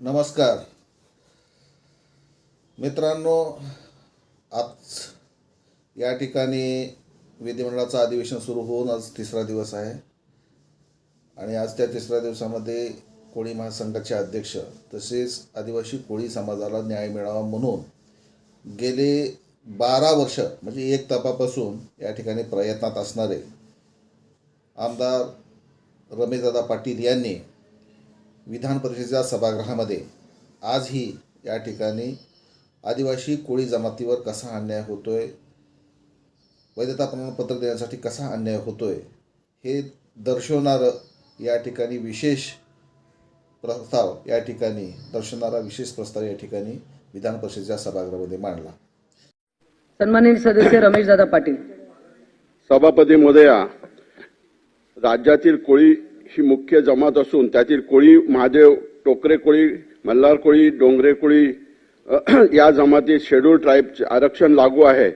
नमस्कार. मित्रांनो आज या ठिकाणी विधिमंडळाचं अधिवेशन सुरू होऊन आज तिसरा दिवस आहे. आणि आज त्या तिसऱ्या दिवसामध्ये कोळी महासंघाचे अध्यक्ष तसेच आदिवासी कोळी समाजाला न्याय मिळावा म्हणून गेले बारा वर्ष म्हणजे एक तपापासून या ठिकाणी प्रयत्नात असणारे आमदार रमेशदादा पाटील यांनी विधान परिषदेच्या सभागृहामध्ये आजही या ठिकाणी आदिवासी कोळी जमातीवर कसा अन्याय होतोय वैधता प्रमाणपत्र देण्यासाठी कसा अन्याय होतोय हे दर्शवणारं या ठिकाणी विशेष प्रस्ताव या ठिकाणी दर्शवणारा विशेष प्रस्ताव या ठिकाणी विधान परिषदेच्या सभागृहामध्ये मांडला. सन्माननीय सदस्य रमेशदादा पाटील. सभापती महोदया राज्यातील कोळी ही मुख्य जमात असून त्यातील कोळी महादेव टोकरे कोळी मल्हार कोळी डोंगरे कोळी या जमातीत शेड्यूल ट्राईबचे आरक्षण लागू आहे.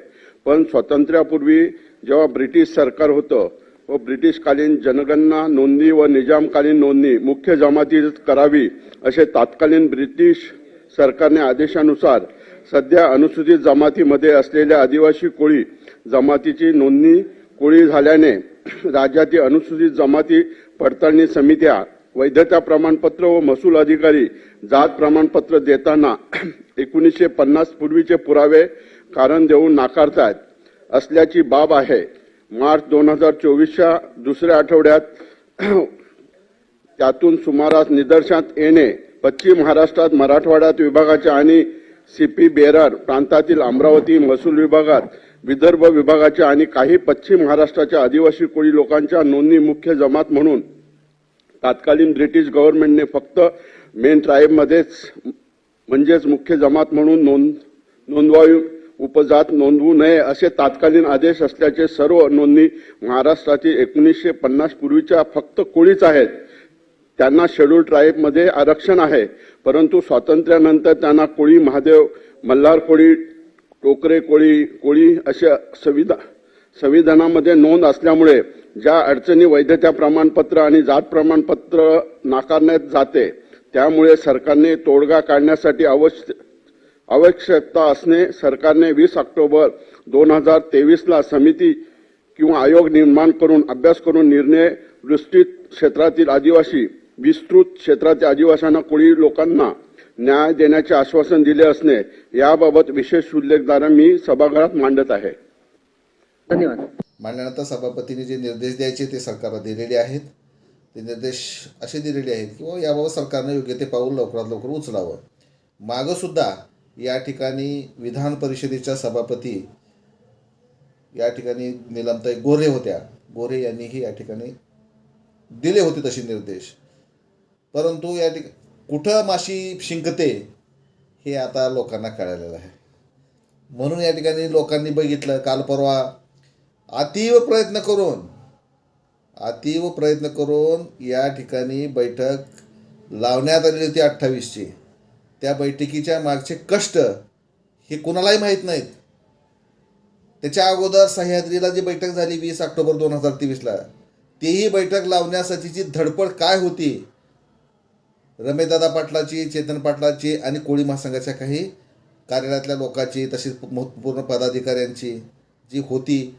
पण स्वातंत्र्यापूर्वी जेव्हा ब्रिटिश सरकार होतं व ब्रिटिशकालीन जनगणना नोंदणी व निजामकालीन नोंदणी मुख्य जमातीत करावी असे तात्कालीन ब्रिटिश सरकारने आदेशानुसार सध्या अनुसूचित जमातीमध्ये असलेल्या आदिवासी कोळी जमातीची नोंदणी कोळी झाल्याने राज्यातील अनुसूचित जमाती पडताळणी समित्या वैधता प्रमाणपत्र व महसूल अधिकारी जात प्रमाणपत्र देताना एकोणीसशे पन्नास पूर्वीचे पुरावे कारण देऊन नाकारतात असल्याची बाब आहे. मार्च दोन हजार चोवीसच्या दुसऱ्या आठवड्यात त्यातून सुमारास निदर्शनात येणे पश्चिम महाराष्ट्रात मराठवाड्यात विभागाच्या आणि सीपी बेरार प्रांतातील अमरावती महसूल विभागात विदर्भ विभागाच्या आणि काही पश्चिम महाराष्ट्राच्या आदिवासी कोळी लोकांच्या नोंदणी मुख्य जमात म्हणून तात्कालीन ब्रिटिश गव्हर्नमेंटने फक्त मेन ट्राईबमध्येच म्हणजेच मुख्य जमात म्हणून नोंद नोंदवावी उपजात नोंदवू नये असे तात्कालीन आदेश असल्याचे सर्व नोंदणी महाराष्ट्रातील एकोणीसशे पन्नास पूर्वीच्या फक्त कोळीच आहेत. त्यांना शेड्यूल ट्राईबमध्ये आरक्षण आहे परंतु स्वातंत्र्यानंतर त्यांना कोळी महादेव मल्हार कोळी टोकरे कोळी कोळी अशा संविधा संविधानामध्ये नोंद असल्यामुळे ज्या अडचणी वैधता प्रमाणपत्र आणि जात प्रमाणपत्र नाकारण्यात जाते त्यामुळे सरकारने तोडगा काढण्यासाठी अवश्य आवश्यकता असणे सरकारने वीस ऑक्टोबर दोन हजार तेवीसला समिती किंवा आयोग निर्माण करून अभ्यास करून निर्णय विस्तृत क्षेत्रातील आदिवासी विस्तृत क्षेत्रातील आदिवाशांना कोळी लोकांना न्याय देण्याचे आश्वासन दिले असणे याबाबत विशेष उल्लेखदार मी सभागृहात मांडत आहे. धन्यवाद. मांडल्यानंतर सभापतींनी जे निर्देश द्यायचे ते सरकारला दिलेले आहेत. ते निर्देश असे दिलेले आहेत की बाबा याबाबत सरकारनं योग्य ते पाऊल लवकरात लवकर उचलावं. मागं सुद्धा या ठिकाणी विधान परिषदेच्या सभापती या ठिकाणी निलमताई गोरे होत्या. गोरे यांनीही या ठिकाणी दिले होते तसे निर्देश. परंतु या ठिकाणी कुठं माशी शिंकते हे आता लोकांना कळालेलं आहे. म्हणून या ठिकाणी लोकांनी बघितलं काल परवा अतीव प्रयत्न करून अतीव प्रयत्न करून या ठिकाणी बैठक लावण्यात आलेली होती अठ्ठावीसची. त्या बैठकीच्या मागचे कष्ट हे कुणालाही माहीत नाहीत. त्याच्या अगोदर सह्याद्रीला जी बैठक झाली वीस ऑक्टोबर दोन हजार तेवीसला तेही बैठक लावण्यासाठीची धडपड काय होती? रमेशदादा पाटलाची चेतन पाटलाची आणि कोळी महासंघाच्या काही कार्यालयातल्या लोकांची तसेच महत्त्वपूर्ण पदाधिकाऱ्यांची जी होती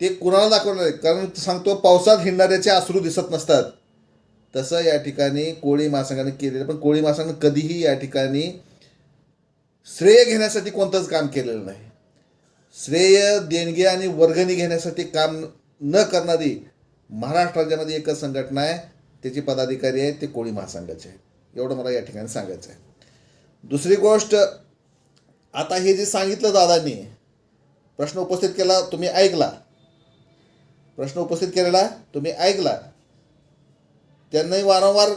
ते कुणाला दाखवणार नाही कारण सांगतो पावसात हिंडणाऱ्याचे आसरू दिसत नसतात. तसं या ठिकाणी कोळी महासंघाने केलेलं पण कोळी महासंघाने कधीही या ठिकाणी श्रेय घेण्यासाठी कोणतंच काम केलेलं नाही. श्रेय देणगी आणि वर्गणी घेण्यासाठी काम न करणारी महाराष्ट्र राज्यामध्ये एकच संघटना आहे त्याचे पदाधिकारी आहेत ते कोळी महासंघाचे आहेत. एवढं मला या ठिकाणी सांगायचं आहे. दुसरी गोष्ट आता हे जे सांगितलं दादांनी प्रश्न उपस्थित केला तुम्ही ऐकला. प्रश्न उपस्थित केलेला तुम्ही ऐकला. त्यांनाही वारंवार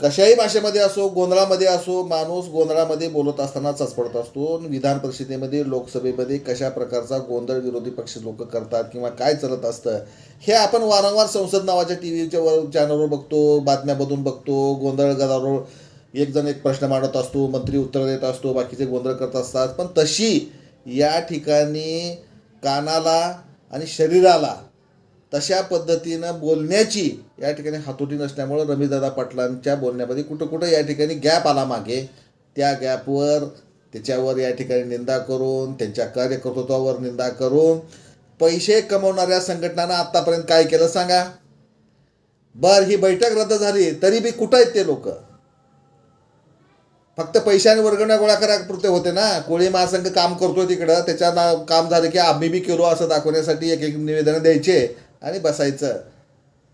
कशाही भाषेमध्ये असो गोंधळामध्ये असो माणूस गोंधळामध्ये बोलत असताना चचपडत असतो. आणि विधान परिषदेमध्ये लोकसभेमध्ये कशा प्रकारचा गोंधळ विरोधी पक्ष लोक करतात किंवा काय चालत असतं हे आपण वारंवार संसद नावाच्या टी व्हीच्या वर चॅनलवर बघतो बातम्यामधून बघतो. गोंधळ गदारोळ एक जण एक प्रश्न मांडत असतो मंत्री उत्तर देत असतो बाकीचे गोंधळ करत असतात. पण तशी या ठिकाणी कानाला आणि शरीराला तशा पद्धतीनं बोलण्याची या ठिकाणी हातोटी नसल्यामुळं रमेशदादा पाटलांच्या बोलण्यामध्ये कुठं कुठं या ठिकाणी गॅप आला मागे. त्या गॅपवर त्याच्यावर या ठिकाणी निंदा करून त्यांच्या कार्यकर्तृत्वावर निंदा करून पैसे कमवणाऱ्या संघटनांना आत्तापर्यंत काय केलं सांगा? बर ही बैठक रद्द झाली तरी बी कुठं आहेत ते लोक? फक्त पैशाने वर्गण्या गोळा करापुरते होते ना. कोळी महासंघ काम करतोय तिकडं त्याच्या काम झालं की आम्ही बी केलो असं दाखवण्यासाठी एक एक निवेदनं द्यायचे. आणि बसायचं.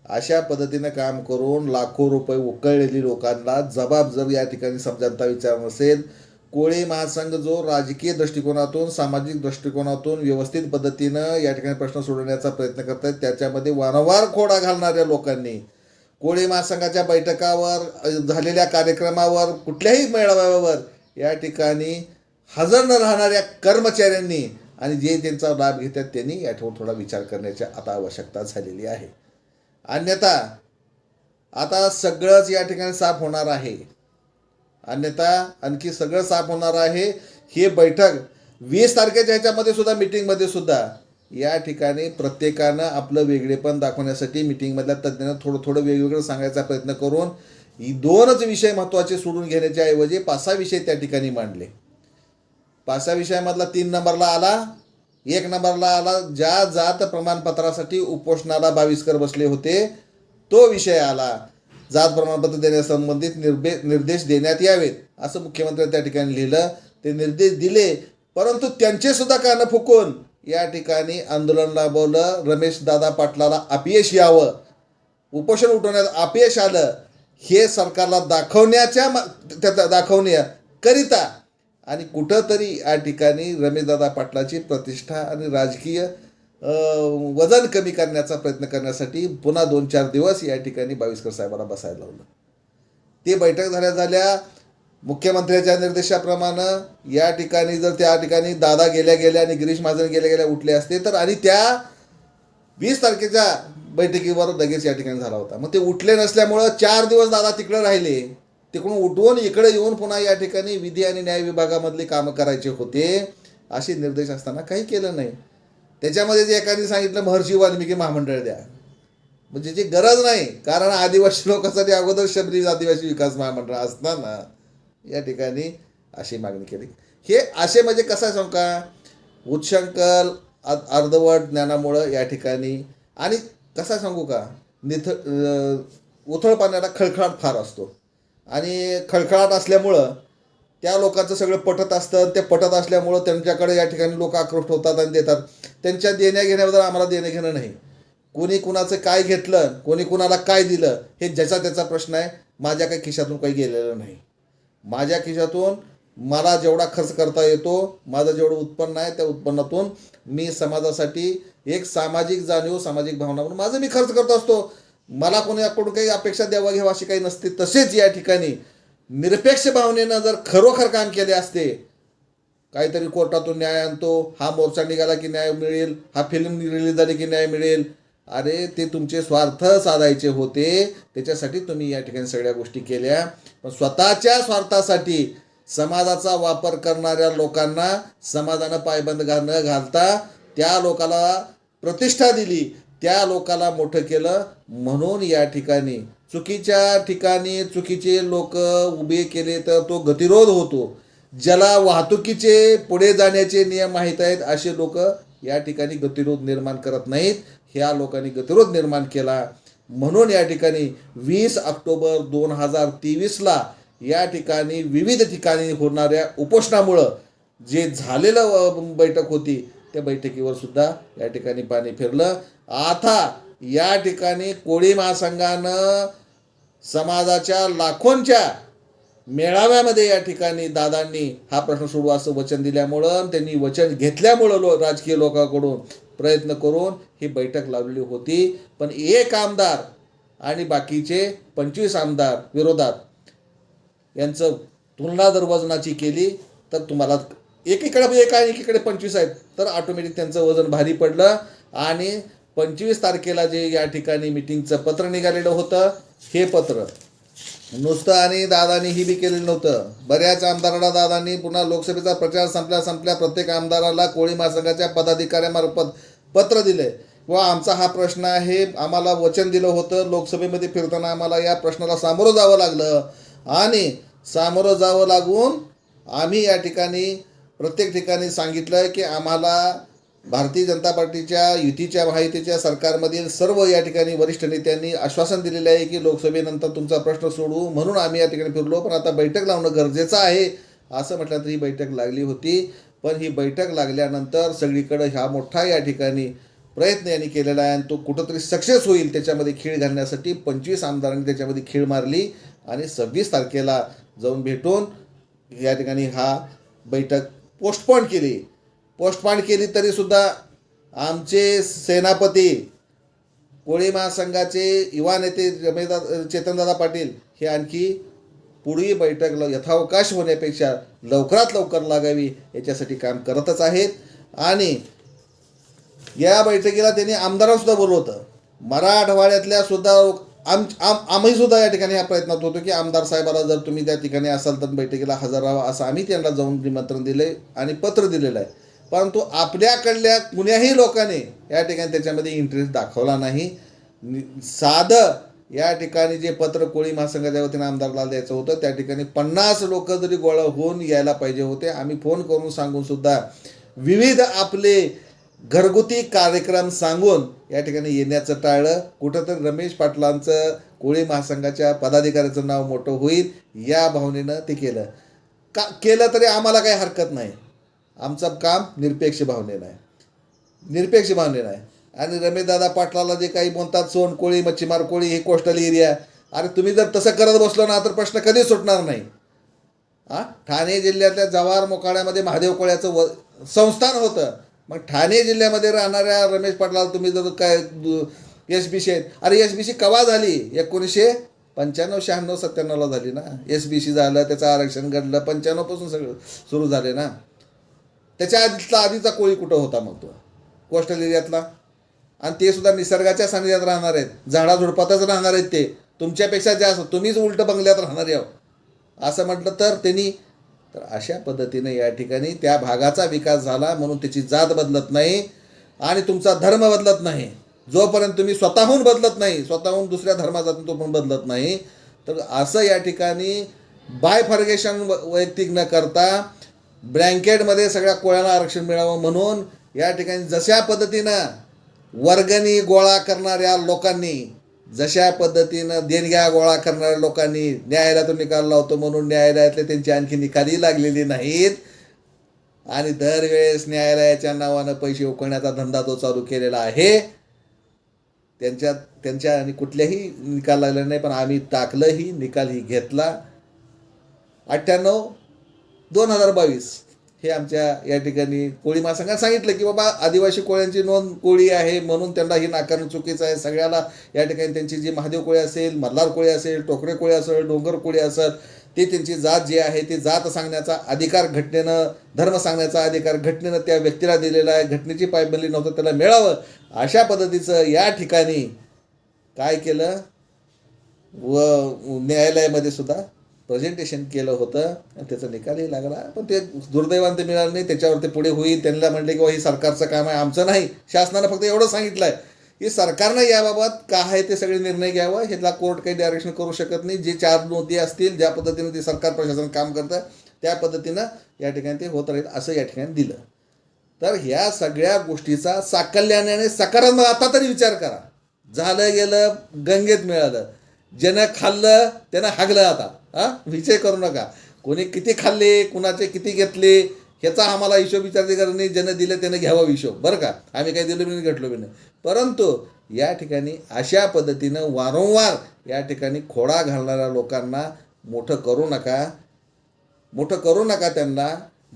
अशा पद्धतीनं काम करून लाखो रुपये उकळलेली लोकांना जबाब जर या ठिकाणी समजांता विचार नसेल कोळी महासंघ जो राजकीय दृष्टिकोनातून सामाजिक दृष्टिकोनातून व्यवस्थित पद्धतीनं या ठिकाणी प्रश्न सोडवण्याचा प्रयत्न करत आहेत त्याच्यामध्ये वारंवार खोडा घालणाऱ्या लोकांनी. कोळी महासंघाच्या बैठकावर झालेल्या कार्यक्रमावर कुठल्याही मेळाव्यावर या ठिकाणी हजर न राहणाऱ्या कर्मचाऱ्यांनी आणि जे त्यांचा लाभ घेतात त्यांनी याठवर थोडा विचार करण्याची आता आवश्यकता झालेली आहे. अन्यथा आता सगळंच या ठिकाणी साफ होणार आहे. अन्यथा आणखी सगळं साफ होणार आहे. हे बैठक वीस तारखेच्या ह्याच्यामध्ये सुद्धा मीटिंगमध्ये सुद्धा या ठिकाणी प्रत्येकानं आपलं वेगळेपण दाखवण्यासाठी मीटिंगमधल्या तज्ज्ञांना थोडं थोडं वेगवेगळं सांगायचा प्रयत्न करून ही दोनच विषय महत्त्वाचे सोडून घेण्याच्या ऐवजी पाच सहा विषय त्या ठिकाणी मांडले. पाचव्या विषयामधला तीन नंबरला आला. एक नंबरला आला. ज्या जात प्रमाणपत्रासाठी उपोषणाला बावीसकर बसले होते तो विषय आला. जात प्रमाणपत्र देण्यासंबंधित निर्बे निर्देश देण्यात यावेत असं मुख्यमंत्र्यांनी त्या ठिकाणी लिहिलं. ते निर्देश दिले परंतु त्यांचे सुद्धा कानं फुकून या ठिकाणी आंदोलन राबवलं. रमेश दादा पाटलाला अपयश यावं. उपोषण उठवण्यात अपयश आलं. हे सरकारला दाखवण्याच्या मा- त्याचा दाखवण्याकरिता आणि कुठंतरी या ठिकाणी रमेशदादा पाटलाची प्रतिष्ठा आणि राजकीय वजन कमी करण्याचा प्रयत्न करण्यासाठी पुन्हा दोन चार दिवस या ठिकाणी बावीसकर साहेबांना बसायला लावलं. ते बैठक झाल्या झाल्या मुख्यमंत्र्याच्या निर्देशाप्रमाणे या ठिकाणी जर त्या ठिकाणी दादा गेल्या गेल्या आणि गिरीश महाजन गेल्या गेल्या उठले असते तर आणि त्या वीस तारखेच्या बैठकीवर लगेच या ठिकाणी झाला होता. मग ते उठले नसल्यामुळं चार दिवस दादा तिकडे राहिले. तिकडून उठवून इकडे येऊन पुन्हा या ठिकाणी विधी आणि न्याय विभागामधली कामं करायचे होते असे निर्देश असताना काही केलं नाही. त्याच्यामध्ये जे एकाने सांगितलं महर्षी वाल्मिकी महामंडळ द्या. म्हणजे जी गरज नाही कारण आदिवासी लोकांसाठी अगोदर शबरी आदिवासी विकास महामंडळ असताना या ठिकाणी अशी मागणी केली. हे असे म्हणजे कसं आहे सांगू का? उच्चंकल अर्धवट ज्ञानामुळं या ठिकाणी आणि कसा सांगू का? निथ उथळ पाण्याला खळखळाट फार असतो. आणि खळखळाट असल्यामुळं त्या लोकांचं सगळं पटत असतं ते पटत असल्यामुळं त्यांच्याकडे या ठिकाणी लोक आकृष्ट होतात आणि देतात. त्यांच्या देण्याघेण्याबद्दल आम्हाला देणं घेणं नाही. कोणी कुणाचं काय घेतलं कोणी कुणाला काय दिलं हे ज्याचा त्याचा प्रश्न आहे. माझ्या काही खिशातून काही गेलेलं नाही. माझ्या खिशातून मला जेवढा खर्च करता येतो माझं जेवढं उत्पन्न आहे त्या उत्पन्नातून मी समाजासाठी एक सामाजिक जाणीव सामाजिक भावना म्हणून माझं मी खर्च करत असतो. मला कोणाकडून काही अपेक्षा द्यावा घ्यावा अशी काही नसते. तसेच या ठिकाणी निरपेक्ष भावनेनं जर खरोखर काम केले असते काहीतरी कोर्टातून न्याय आणतो हा मोर्चा निघाला की न्याय मिळेल हा फिल्म रिलीज झाली की न्याय मिळेल. अरे ते तुमचे स्वार्थ साधायचे होते. त्याच्यासाठी तुम्ही या ठिकाणी सगळ्या गोष्टी केल्या. पण स्वतःच्या स्वार्थासाठी समाजाचा वापर करणाऱ्या लोकांना समाजानं पायबंद घा न घालता त्या लोकाला प्रतिष्ठा दिली. त्या लोकाला मोठं केलं. म्हणून या ठिकाणी चुकीच्या ठिकाणी चुकीचे लोक उभे केले तर तो गतिरोध होतो. ज्याला वाहतुकीचे पुढे जाण्याचे नियम माहीत आहेत असे लोक या ठिकाणी गतिरोध निर्माण करत नाहीत. ह्या लोकांनी गतिरोध निर्माण केला. म्हणून या ठिकाणी वीस ऑक्टोबर दोन हजार तेवीसला या ठिकाणी विविध ठिकाणी होणाऱ्या उपोषणामुळं जे झालेलं बैठक होती त्या बैठकीवर सुद्धा या ठिकाणी पाणी फिरलं. आता या ठिकाणी कोळी महासंघानं समाजाच्या लाखोंच्या मेळाव्यामध्ये या ठिकाणी दादांनी हा प्रश्न सोडू असं वचन दिल्यामुळं त्यांनी वचन घेतल्यामुळं लो राजकीय लोकांकडून प्रयत्न करून ही बैठक लावलेली होती. पण एक आमदार आणि बाकीचे पंचवीस आमदार विरोधात यांचं तुलना दर वजनाची केली तर तुम्हाला एकीकडे म्हणजे एक आहे एकीकडे पंचवीस आहेत. तर ऑटोमॅटिक त्यांचं वजन भारी पडलं आणि पंचवीस तारखेला जे या ठिकाणी मिटिंगचं पत्र निघालेलं होतं हे पत्र. नुसतं आणि दादानी ही बी केलेलं नव्हतं. बऱ्याच आमदाराला दादांनी पुन्हा लोकसभेचा प्रचार संपल्या संपल्या प्रत्येक आमदाराला कोळी महासंघाच्या पदाधिकाऱ्यामार्फत पत्र दिले. व आमचा हा प्रश्न आहे आम्हाला वचन दिलं होतं लोकसभेमध्ये फिरताना आम्हाला या प्रश्नाला सामोरं जावं लागलं. आणि सामोरं जावं लागून आम्ही या ठिकाणी प्रत्येक ठिकाणी सांगितलं की आम्हाला भारतीय जनता पार्टीच्या युतीच्या महायुतीच्या सरकारमधील सर्व या ठिकाणी वरिष्ठ नेत्यांनी आश्वासन दिलेलं आहे की लोकसभेनंतर तुमचा प्रश्न सोडवू म्हणून आम्ही या ठिकाणी फिरलो. पण आता बैठक लावणं गरजेचं आहे असं म्हटलं तर ही बैठक लागली होती. पण ही बैठक लागल्यानंतर सगळीकडं ह्या मोठा या ठिकाणी प्रयत्न यांनी केलेला आहे. आणि तो कुठंतरी सक्सेस होईल त्याच्यामध्ये खेळ घालण्यासाठी पंचवीस आमदारांनी त्याच्यामध्ये खेळ मारली आणि सव्वीस तारखेला जाऊन भेटून या ठिकाणी हा बैठक पोस्टपॉन केली. पोस्टपॉन केली तरीसुद्धा आमचे सेनापती कोळी महासंघाचे युवा नेते रमेशदा चेतनदादा पाटील हे आणखी पुढील बैठक ल- यथावकाश होण्यापेक्षा लवकरात लवकर लागावी याच्यासाठी काम करतच आहेत. आणि या बैठकीला त्यांनी आमदारांसुद्धा बोलवतं मराठवाड्यातल्या सुद्धा आम आम आम्ही सुद्धा या ठिकाणी या प्रयत्नात होतो की आमदार साहेबाला जर तुम्ही त्या ठिकाणी असाल तर बैठकीला हजर राहा असं आम्ही त्यांना जाऊन निमंत्रण दिले आणि पत्र दिलेलं आहे. परंतु आपल्याकडल्या कुण्याही लोकांनी या ठिकाणी त्याच्यामध्ये इंटरेस्ट दाखवला नाही. नि- साधं या ठिकाणी जे पत्र कोळी महासंघाच्या वतीनं आमदारला द्यायचं होतं त्या ठिकाणी पन्नास लोक जरी गोळा होऊन यायला पाहिजे होते आम्ही फोन करून सांगून सुद्धा विविध आपले घरगुती कार्यक्रम सांगून या ठिकाणी येण्याचं टाळलं. कुठंतरी रमेश पाटलांचं कोळी महासंघाच्या पदाधिकाऱ्याचं नाव मोठं होईल या भावनेनं ते केलं. का केलं तरी आम्हाला काही हरकत नाही. आमचं काम निरपेक्ष भावनेनं आहे. निरपेक्ष भावनेनं आहे. आणि रमेशदादा पाटलाला जे काही म्हणतात सोन कोळी मच्छीमार कोळी हे कोस्टल एरिया अरे तुम्ही जर तसं करत बसलो ना तर प्रश्न कधी सुटणार नाही. हां? ठाणे जिल्ह्यातल्या जव्हार मोकाड्यामध्ये महादेव कोळ्याचं व संस्थान होतं. मग ठाणे जिल्ह्यामध्ये राहणाऱ्या रमेश पाटलाला तुम्ही जर काय एस बी सी आहेत. अरे एस बी सी कवा झाली? एकोणीसशे पंच्याण्णव शहाण्णव सत्त्याण्णवला झाली ना. एस बी सी झालं त्याचं आरक्षण घडलं पंच्याण्णवपासून सगळं सुरू झाले ना. त्याच्या आधीतला आधीचा कोळी कुठं होता मग तो? कोस्टल एरियातला आणि ते सुद्धा निसर्गाच्या सानिध्यात राहणार आहेत. झाडाझुडपातच राहणार आहेत ते. तुमच्यापेक्षा जास्त तुम्हीच उलट बंगल्यात राहणार आहो. असं म्हटलं तर त्यांनी तर अशा पद्धतीने या ठिकाणी त्या भागाचा विकास झाला म्हणून त्याची जात बदलत नाही आणि तुमचा धर्म बदलत नाही. जोपर्यंत तुम्ही स्वतःहून बदलत नाही स्वतःहून दुसऱ्या धर्माचा तो पण बदलत नाही. तर असं या ठिकाणी बाय फर्गेशन वैयक्तिक न करता ब्लँकेटमध्ये सगळ्या कोळ्याला आरक्षण मिळावं म्हणून या ठिकाणी जशा पद्धतीनं वर्गणी गोळा करणाऱ्या लोकांनी जशा पद्धतीनं देणग्या गोळा करणाऱ्या लोकांनी न्यायालयातून निकाल लावतो म्हणून न्यायालयातले त्यांची आणखी निकालही लागलेली नाहीत. आणि दरवेळेस न्यायालयाच्या नावानं पैसे उकळण्याचा धंदा तो चालू केलेला आहे. त्यांच्या त्यांच्या आणि कुठल्याही निकाल लागला नाही पण आम्ही टाकलंही निकालही घेतला. अठ्ठ्याण्णव दोन हजार बावीस. हे आमच्या या ठिकाणी कोळी महासंघात सांगितलं की बाबा आदिवासी कोळ्यांची नोंद कोळी आहे म्हणून त्यांना ही नाकारणं चुकीचं आहे. सगळ्याला या ठिकाणी त्यांची जी महादेव कोळी असेल मल्हार कोळी असेल टोकरे कोळी असेल डोंगर कोळी असेल ते त्यांची जात जी आहे ती जात सांगण्याचा अधिकार घटनेनं धर्म सांगण्याचा अधिकार घटनेनं त्या व्यक्तीला दिलेला आहे. घटनेची पायबंदी नव्हतं त्याला मिळावं अशा पद्धतीचं या ठिकाणी काय केलं? व न्यायालयामध्ये सुद्धा प्रेझेंटेशन केलं होतं. आणि त्याचा निकालही लागला. पण ते दुर्दैवान ते मिळालं नाही. त्याच्यावर ते पुढे होईल. त्यांना म्हणले की "बुवा, हे सरकारचं काम आहे. आमचं नाही. शासनानं फक्त एवढं सांगितलं आहे की सरकारनं याबाबत काय आहे ते सगळे निर्णय घ्यावं. ह्याला कोर्ट काही डायरेक्शन करू शकत नाही. जे चार नोंदी असतील ज्या पद्धतीने ते सरकार प्रशासन काम करतं त्या पद्धतीनं या ठिकाणी ते होत राहील असं या ठिकाणी दिलं. तर ह्या सगळ्या गोष्टीचा साकल्याने सकारात्मक आता तरी विचार करा. झालं गेलं गंगेत मिळालं. ज्यानं खाल्लं त्यानं हागलं आता. हा? विजय करू नका. कोणी किती खाल्ले कुणाचे किती घेतले ह्याचा आम्हाला हिशोब विचारते कारण नाही ज्यानं दिलं त्यानं घ्यावा हिशोब. बरं का? आम्ही काही दिलं बी नाही घेतलो बी नाही परंतु या ठिकाणी अशा पद्धतीनं वारंवार या ठिकाणी खोडा घालणाऱ्या लोकांना मोठं करू नका. मोठं करू नका त्यांना.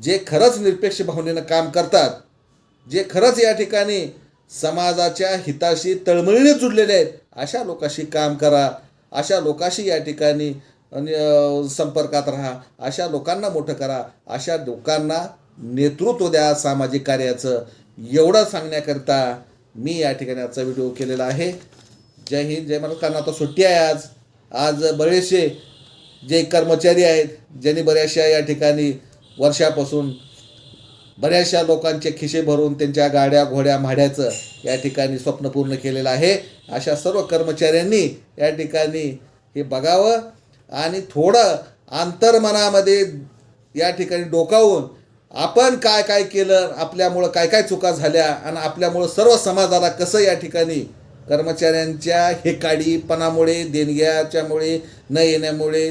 जे खरंच निरपेक्ष भावनेनं काम करतात जे खरंच या ठिकाणी समाजाच्या हिताशी तळमळीने जुडलेले आहेत अशा लोकाशी काम करा. अशा लोकाशी या ठिकाणी संपर्कात राहा. अशा लोकांना मोठं करा. अशा लोकांना नेतृत्व द्या सामाजिक कार्याचं. एवढं सांगण्याकरता मी या ठिकाणी आजचा व्हिडिओ केलेला आहे. जय हिंद जय महाराज कारण आता सुट्टी आहे आज. आज बरेचसे जे कर्मचारी आहेत ज्यांनी बऱ्याचशा या ठिकाणी वर्षापासून बऱ्याचशा लोकांचे खिशे भरून त्यांच्या गाड्या घोड्या म्हाड्याचं या ठिकाणी स्वप्न पूर्ण केलेलं आहे. अशा सर्व कर्मचाऱ्यांनी या ठिकाणी हे बघावं. आणि थोडं अंतर्मनामध्ये या ठिकाणी डोकावून आपण काय काय केलं आपल्यामुळं काय काय चुका झाल्या आणि आपल्यामुळं सर्व समाजाला कसं या ठिकाणी कर्मचाऱ्यांच्या हेकाडीपणामुळे देणग्याच्यामुळे न येण्यामुळे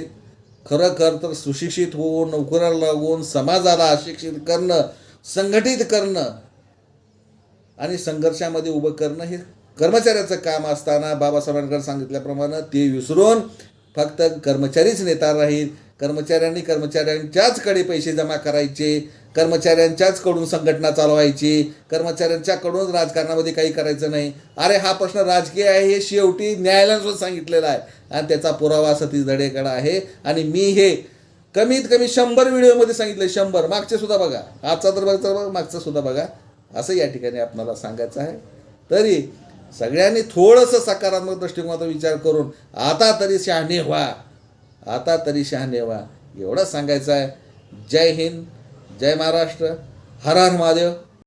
खरं खरं तर सुशिक्षित होऊन नोकऱ्याला लागून समाजाला अशिक्षित करणं संघटित करणं आणि संघर्षामध्ये उभं करणं हे कर्मचाऱ्याचं काम असताना बाबासाहेबांकडे सांगितल्याप्रमाणे ते विसरून फक्त कर्मचारीच नेता राहील. कर्मचाऱ्यांनी कर्मचाऱ्यांच्याचकडे पैसे जमा करायचे. कर्मचाऱ्यांच्याचकडून संघटना चालवायची. कर्मचाऱ्यांच्याकडूनच राजकारणामध्ये काही करायचं नाही. अरे हा प्रश्न राजकीय आहे हे शेवटी न्यायालयानं सांगितलेला आहे. आणि त्याचा पुरावा सतीश धडेकडा आहे. आणि मी हे कमीत कमी शंभर व्हिडिओमध्ये सांगितलं शंभर. मागचे सुद्धा बघा. आजचा तर बघा तर मागचा सुद्धा बघा. असं या ठिकाणी आपणाला सांगायचं आहे. तरी सगळ्यांनी थोडंसं सकारात्मक दृष्टिकोनाचा विचार करून आता तरी शहाणे व्हा. आता तरी शहाणे व्हा. एवढंच सांगायचं आहे जय हिंद जय महाराष्ट्र. हर हर महादेव.